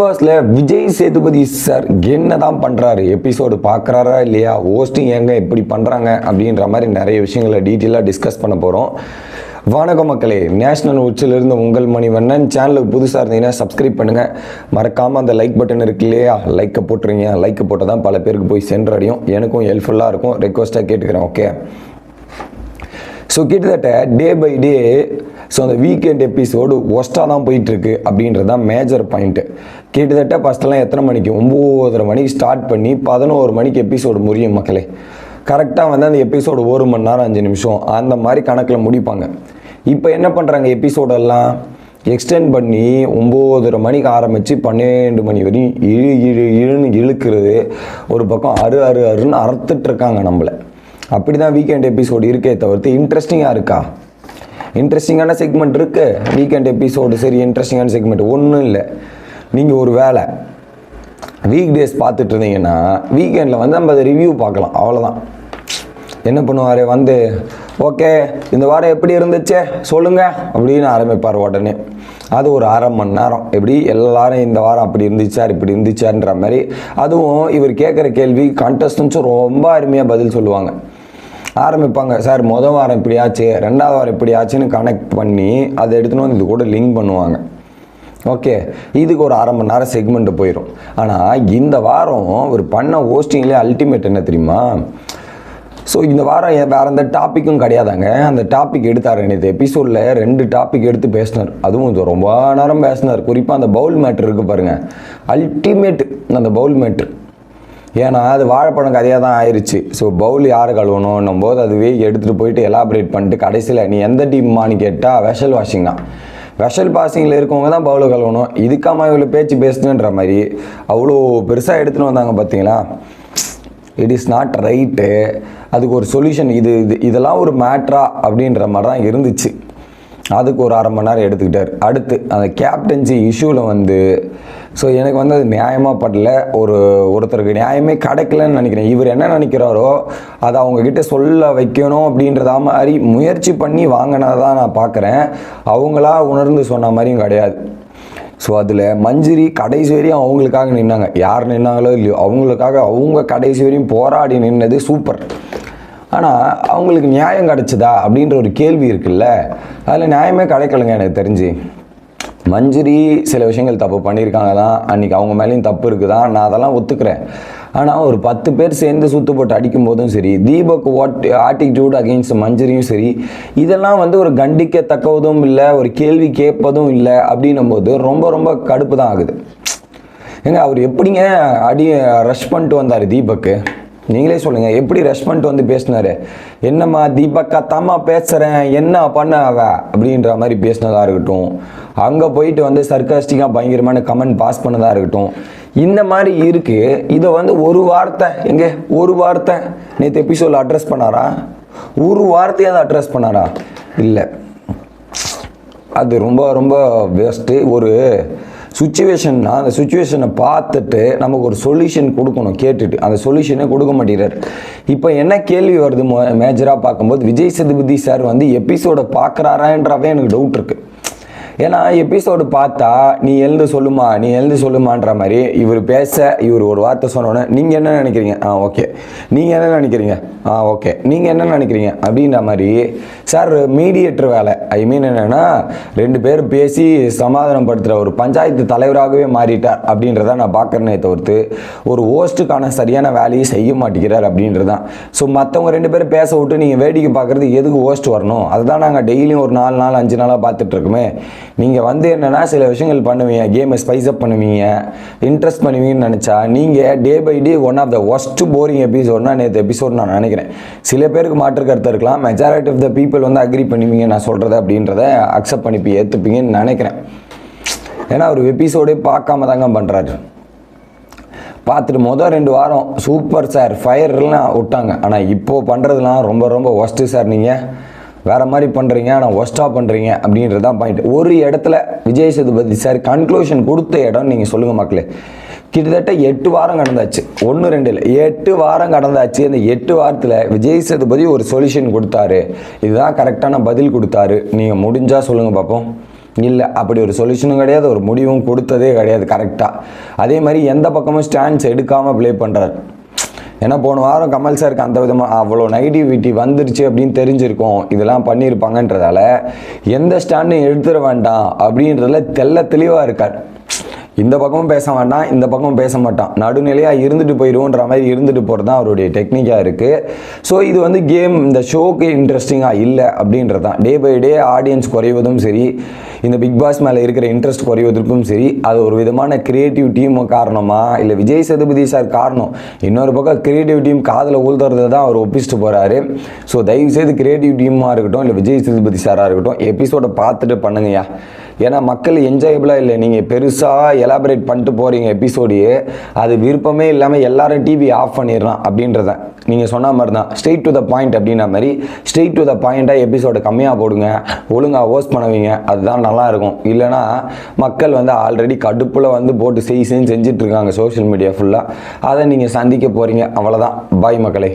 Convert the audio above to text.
பாஸில் விஜய் சேதுபதி சார் என்ன தான் பண்ணுறாரு எபிசோடு பார்க்குறாரா இல்லையா? ஹோஸ்டிங் ஏங்க எப்படி பண்ணுறாங்க அப்படின்ற மாதிரி நிறைய விஷயங்களை டீட்டெயிலாக டிஸ்கஸ் பண்ண போகிறோம் வணக்கம் மக்களே. நேஷனல் உச்சிலிருந்து உங்கள் மணிவண்ணன். சேனலுக்கு புதுசாக இருந்தீங்கன்னா சப்ஸ்கிரைப் பண்ணுங்கள் மறக்காமல் அந்த லைக் பட்டன் இருக்கு இல்லையா? லைக்கை போட்டுருங்க. லைக்கை போட்டால் தான் பல பேருக்கு போய் சென்றடையும். எனக்கும் ஹெல்ப்ஃபுல்லாக இருக்கும். ரெக்வஸ்ட்டாக கேட்டுக்கிறேன். ஓகே ஸோ கிட்டத்தட்ட டே பை டே ஸோ அந்த வீக்கெண்ட் எபிசோடு ஒஸ்ட்டாக தான் போயிட்டுருக்கு அப்படின்றது தான் மேஜர் பாயிண்ட்டு கிட்டத்தட்ட ஃபஸ்ட்டெல்லாம் எத்தனை மணிக்கு? ஒம்போதரை மணிக்கு ஸ்டார்ட் பண்ணி பதினோரு மணிக்கு எபிசோடு முடியும் மக்களே. கரெக்டாக வந்து அந்த எபிசோடு ஒரு மணி நேரம் அஞ்சு நிமிஷம் அந்த மாதிரி கணக்கில் முடிப்பாங்க. இப்போ என்ன பண்ணுறாங்க எபிசோடெல்லாம் எக்ஸ்டெண்ட் பண்ணி ஒம்போதரை மணிக்கு ஆரம்பித்து பன்னெண்டு மணி வரையும் இழு இழு இழுன்னு இழுக்கிறது. ஒரு பக்கம் அரு அரு அருன்னு அறுத்துட்ருக்காங்க நம்மளை. அப்படி தான் வீக்கெண்ட் எபிசோடு இருக்கே தவிர்த்து இன்ட்ரெஸ்டிங்காக இருக்கா? இன்ட்ரெஸ்டிங்கான செக்மெண்ட் இருக்குது வீக்கெண்ட் எபிசோடு சரி இன்ட்ரெஸ்டிங்கான செக்மெண்ட் ஒன்றும் இல்லை. நீங்கள் ஒரு வேலை வீக் டேஸ் பார்த்துட்டு இருந்தீங்கன்னா வீக்கெண்டில் வந்து நம்ம அதை ரிவ்யூ பார்க்கலாம். அவ்வளோதான் என்ன பண்ணுவார்? வந்து ஓகே இந்த வாரம் எப்படி இருந்துச்சு? சொல்லுங்க. அப்படின்னு ஆரம்பிப்பார் உடனே. அது ஒரு அரை மணி நேரம். எப்படி? எல்லாரும் இந்த வாரம் அப்படி இருந்துச்சார் இப்படி இருந்துச்சார்ன்ற மாதிரி. அதுவும் இவர் கேட்குற கேள்வி கண்டஸ்டன்ஸும் ரொம்ப அருமையாக பதில் சொல்லுவாங்க. ஆரம்பிப்பாங்க. சார் மொதல் வாரம் இப்படி ஆச்சு ரெண்டாவது வாரம் இப்படி ஆச்சுன்னு கனெக்ட் பண்ணி அதை எடுத்துன்னு வந்து இது கூட லிங்க் பண்ணுவாங்க. ஓகே இதுக்கு ஒரு அரை மணி நேரம் செக்மெண்ட்டு போயிடும் ஆனால் இந்த வாரம் ஒரு பண்ண ஹோஸ்டிங்லேயே அல்டிமேட் என்ன தெரியுமா? ஸோ இந்த வாரம் எ- வேற எந்த டாப்பிக்கும் கிடையாதாங்க. அந்த டாபிக் எடுத்தார் நேற்று எபிசோடில் ரெண்டு டாபிக் எடுத்து பேசினார். அதுவும் ரொம்ப நேரம் பேசினார். குறிப்பாக அந்த பவுல் மேட்ரு இருக்குது பாருங்கள் அல்டிமேட் அந்த பவுல் மேட்ரு ஏன்னா அது வாழைப்பழம் கதையாக தான் ஆயிடுச்சு ஸோ பவுல் யார் கழுவணும் போது அதுவே எடுத்துகிட்டு போயிட்டு எலாபரேட் பண்ணிட்டு கடைசியில் நீ எந்த டீம்மான்னு கேட்டால் வெஷல் வாஷிங் தான். வெஷல் பாசிங்கில் இருக்கவங்க தான் பவுல் கழுவணும். இதுக்காம இவ்வளோ பேச்சு பேசணுன்ற மாதிரி அவ்வளோ பெருசாக எடுத்துகிட்டு வந்தாங்க பார்த்தீங்களா இட் இஸ் நாட் ரைட்டு அதுக்கு ஒரு சொல்யூஷன் இது இது இதெல்லாம் ஒரு மேட்ரா அப்படின்ற மாதிரி தான் இருந்துச்சு. அதுக்கு ஒரு அரை மணி நேரம் எடுத்துக்கிட்டார். அடுத்து அந்த கேப்டன்சி இஷ்யூவில் வந்து ஸோ எனக்கு வந்து அது நியாயமாக படல. ஒரு ஒருத்தருக்கு நியாயமே கிடைக்கலன்னு நினைக்கிறேன். இவர் என்ன நினைக்கிறாரோ அதை அவங்கக்கிட்ட சொல்ல வைக்கணும் அப்படின்றதா மாதிரி முயற்சி பண்ணி வாங்கினதான் நான் பார்க்குறேன். அவங்களா உணர்ந்து சொன்ன மாதிரியும் கிடையாது. ஸோ அதில் மஞ்சிரி கடைசி வரையும் அவங்களுக்காக நின்னாங்க. யார் நின்னாங்களோ இல்லையோ அவங்களுக்காக அவங்க கடைசி வரையும் போராடி நின்னது சூப்பர். ஆனால் அவங்களுக்கு நியாயம் கிடைச்சதா அப்படின்ற ஒரு கேள்வி இருக்குல்ல? அதில் நியாயமே கிடைக்கலங்க எனக்கு தெரிஞ்சு. மஞ்சிரி சில விஷயங்கள் தப்பு பண்ணியிருக்காங்க தான் அன்றைக்கி அவங்க மேலேயும் தப்பு இருக்குதான் நான் அதெல்லாம் ஒத்துக்கிறேன். ஆனால் ஒரு பத்து பேர் சேர்ந்து சுத்து போட்டு அடிக்கும் போதும் சரி தீபக் வாட் ஆட்டிடியூட் அகெயின்ஸ்ட் மஞ்சரியும் சரி இதெல்லாம் வந்து ஒரு கண்டிக்கத்தக்கதும் இல்லை ஒரு கேள்வி கேட்பதும் இல்லை அப்படின்னும் போது ரொம்ப ரொம்ப கடுப்பு தான் ஆகுது. ஏங்க அவர் எப்படிங்க அடி ரஷ் பண்ணிட்டு வந்தார் தீபக்கு? நீங்களே சொல்லுங்க எப்படி ரெஸ்பாண்ட் வந்து பேசினாரு? என்னம்மா தீபக்கா தாம்மா பேசுகிறேன் என்ன பண்ண அவ? அப்படின்ற மாதிரி பேசினதாக இருக்கட்டும். அங்கே போயிட்டு வந்து சர்க்காஸ்டிக்காக பயங்கரமான கமெண்ட் பாஸ் பண்ணதாக இருக்கட்டும். இந்த மாதிரி இருக்குது இதை வந்து ஒரு வார்த்தை எங்கே? ஒரு வார்த்தை. நேற்று எபிசோடில் அட்ரஸ் பண்ணாரா? ஒரு வார்த்தையாவது அட்ரஸ் பண்ணாரா? இல்லை. அது ரொம்ப ரொம்ப வேஸ்ட்டு ஒரு சுச்சுவேஷன்னா அந்த சுச்சுவேஷனை பார்த்துட்டு நமக்கு ஒரு சொல்யூஷன் கொடுக்கணும் கேட்டுட்டு. அந்த சொல்யூஷனே கொடுக்க மாட்டேங்கிறார். இப்போ என்ன கேள்வி வருது மேஜராக பார்க்கும்போது விஜய் சதுபதி சார் வந்து எபிசோடை பார்க்குறாரான்றவே எனக்கு டவுட் இருக்குது ஏன்னா எபிசோடு பார்த்தா நீ எழுந்து சொல்லுமா நீ எழுந்து சொல்லுமான்ற மாதிரி இவர் பேச இவர் ஒரு வார்த்தை சொன்னோன்னே நீங்கள் என்ன நினைக்கிறீங்க? ஆ ஓகே. நீங்கள் என்ன நினைக்கிறீங்க? ஆ ஓகே. நீங்கள் என்ன நினைக்கிறீங்க? அப்படின்ற மாதிரி சார் மீடியேட்டர் வேலை. ஐ மீன் என்னென்னா ரெண்டு பேரும் பேசி சமாதானப்படுத்துகிற ஒரு பஞ்சாயத்து தலைவராகவே மாறிட்டார் அப்படின்றத நான் பார்க்குறேனே தவிர்த்து ஒரு ஹோஸ்ட்டுக்கான சரியான வேலையை செய்ய மாட்டேங்கிறார் அப்படின்றதான் ஸோ மற்றவங்க ரெண்டு பேரும் பேச விட்டு நீங்கள் வேடிக்கை பார்க்குறது எதுக்கு ஹோஸ்ட் வரணும்? அதுதான் நாங்கள் டெய்லியும் ஒரு நாலு நாள் அஞ்சு நாளாக பார்த்துட்ருக்கோமே நீங்கள் வந்து என்னென்னா சில விஷயங்கள் பண்ணுவீங்க கேமை ஸ்பைஸ் அப் பண்ணுவீங்க இன்ட்ரெஸ்ட் பண்ணுவீங்கன்னு நினச்சா நீங்கள் day by day one of the worst boring எபிசோட்னா நேற்று எபிசோட் நான் நினைக்கிறேன். சில பேருக்கு மாற்று கருத்து இருக்கலாம். மெஜாரிட்டி ஆஃப் த பீப்புள் வந்து அக்ரி பண்ணுவீங்க நான் சொல்கிறது அப்படின்றத அக்செப்ட் பண்ணிப்பி ஏற்றுப்பீங்கன்னு நினைக்கிறேன். ஏன்னா அவர் எபிசோடே பார்க்காம தாங்க பண்ணுறாரு பார்த்துட்டு மொதல் ரெண்டு வாரம் சூப்பர் சார் ஃபயர்லாம் விட்டாங்க. ஆனால் இப்போது பண்ணுறதுலாம் ரொம்ப ரொம்ப ஒஸ்ட்டு சார் நீங்கள் வேற மாதிரி பண்ணுறீங்க ஆனால் ஒஸ்ட்டாக பண்ணுறீங்க அப்படின்றது தான் பாயிண்ட் ஒரு இடத்துல விஜய் சேதுபதி சார் கன்க்ளூஷன் கொடுத்த இடம் நீங்கள் சொல்லுங்கள் மக்களே. கிட்டத்தட்ட எட்டு வாரம் கடந்தாச்சு. ஒன்று ரெண்டு இல்லை. எட்டு வாரம் கடந்தாச்சு. அந்த எட்டு வாரத்தில் விஜய் சேதுபதி ஒரு சொல்யூஷன் கொடுத்தாரு. இதுதான் கரெக்டான பதில் கொடுத்தாரு. நீங்கள் முடிஞ்சால் சொல்லுங்கள் பார்ப்போம் இல்லை அப்படி ஒரு சொல்யூஷனும் கிடையாது. ஒரு முடிவும் கொடுத்ததே கிடையாது கரெக்டாக அதே மாதிரி எந்த பக்கமும் ஸ்டாண்ட்ஸ் எடுக்காமல் ப்ளே பண்ணுறாரு ஏன்னா போன வாரம் கமல் சாருக்கு அந்த விதமாக அவ்வளோ நெகட்டிவிட்டி வந்துருச்சு அப்படின்னு தெரிஞ்சிருக்கும். இதெல்லாம் பண்ணியிருப்பாங்கன்றதால எந்த ஸ்டாண்டும் எடுத்துட வேண்டாம் அப்படின்றதுல தெள்ள தெளிவாக இருக்கார். இந்த பக்கமும் பேச வேண்டாம் இந்த பக்கமும் பேச மாட்டான். நடுநிலையாக இருந்துட்டு போயிடுவோன்ற மாதிரி இருந்துட்டு போகிறது தான் அவருடைய டெக்னிக்காக இருக்குது ஸோ இது வந்து கேம் இந்த ஷோக்கு இன்ட்ரெஸ்டிங்காக இல்லை அப்படின்றது தான். டே பை டே ஆடியன்ஸ் குறைவதும் சரி இந்த பிக் பாஸ் மேலே இருக்கிற இன்ட்ரெஸ்ட் குறைவதற்கும் சரி அது ஒரு விதமான கிரியேட்டிவ் டீம் காரணமா இல்லை விஜய் சதுபதி சார் காரணம். இன்னொரு பக்கம் கிரியேட்டிவ் டீம் காதில் ஊழ்துறதை தான் அவர் ஒப்பிச்சுட்டு போகிறாரு ஸோ தயவுசெய்து கிரியேட்டிவ் டீமாக இருக்கட்டும் இல்லை விஜய் சதுபதி சாராக இருக்கட்டும் எபிசோடை பார்த்துட்டு பண்ணுங்கய்யா. ஏன்னா மக்கள் என்ஜாயபிளாக இல்லை. நீங்கள் பெருசாக எலாபரேட் பண்ணிட்டு போகிறீங்க எபிசோடு அது விருப்பமே இல்லாமல் எல்லாரும் டிவி ஆஃப் பண்ணிடுறான் அப்படின்றத. நீங்கள் சொன்ன மாதிரி தான் ஸ்ட்ரெயிட் டு த பாயிண்ட் அப்படின்ற மாதிரி ஸ்ட்ரெயிட் டு த பாயிண்ட்டாக எபிசோடை கம்மியாக போடுங்க ஒழுங்காக ஹோஸ்ட் பண்ணுவீங்க அதுதான் நல்லா இருக்கும் இல்லைனா மக்கள் வந்து ஆல்ரெடி கடுப்பில் வந்து போட்டு செய் செஞ்சு செஞ்சுட்ருக்காங்க சோஷியல் மீடியா ஃபுல்லாக அதை நீங்கள் சந்திக்க போகிறீங்க அவ்வளோதான் பாய் மக்களே.